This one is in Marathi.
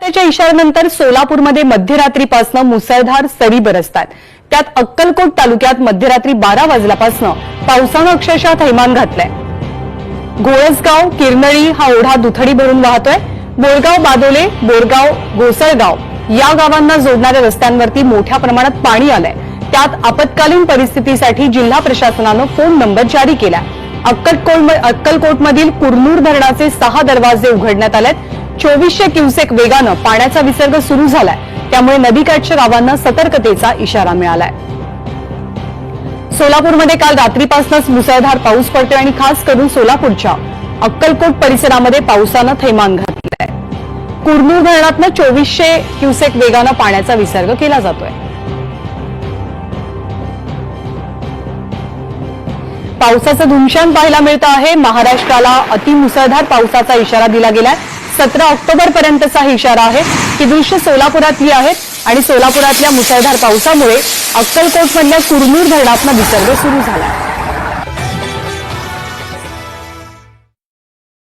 त्याच्या इशाऱ्यानंतर सोलापूरमध्ये मध्यरात्रीपासून मुसळधार सरी बरसतात. त्यात अक्कलकोट तालुक्यात मध्यरात्री बारा वाजल्यापासून पावसानं अक्षरशः थैमान घातलंय. घोळसगाव किरनळी हा ओढा दुथडी भरून वाहतोय. बोरगाव बादोले बोरगाव घोसळगाव या गावांना जोडणाऱ्या रस्त्यांवरती मोठ्या प्रमाणात पाणी आलंय. त्यात आपत्कालीन परिस्थितीसाठी जिल्हा प्रशासनानं फोन नंबर जारी केला अक्कलकोट अक्कलकोटमधील कुरनूर धरणाचे सहा दरवाजे उघडण्यात आलेत. चोवीसशे क्युसेक वेगानं पाण्याचा विसर्ग सुरू झालाय. त्यामुळे नदीकाठच्या गावांना सतर्कतेचा इशारा मिळालाय. सोलापूरमध्ये काल रात्रीपासूनच मुसळधार पाऊस पडतोय आणि खास करून सोलापूरच्या अक्कलकोट परिसरामध्ये पावसानं थैमान घातलंय. कुरनूर धरणातनं चोवीसशे क्युसेक वेगानं पाण्याचा विसर्ग केला जातोय. पावसाचं धुमशान पाहायला मिळतं आहे. महाराष्ट्राला अतिमुसळधार पावसाचा इशारा दिला गेलाय. सतरा ऑक्टोबर पर्यंतचा इशारा आहे ही दृश्य सोलापुरातली आहेत आणि सोलापुरातल्या मुसळधार पावसामुळे अक्कलकोटमधल्या कुरनूर धरणातनं विसर्ग सुरू झाला.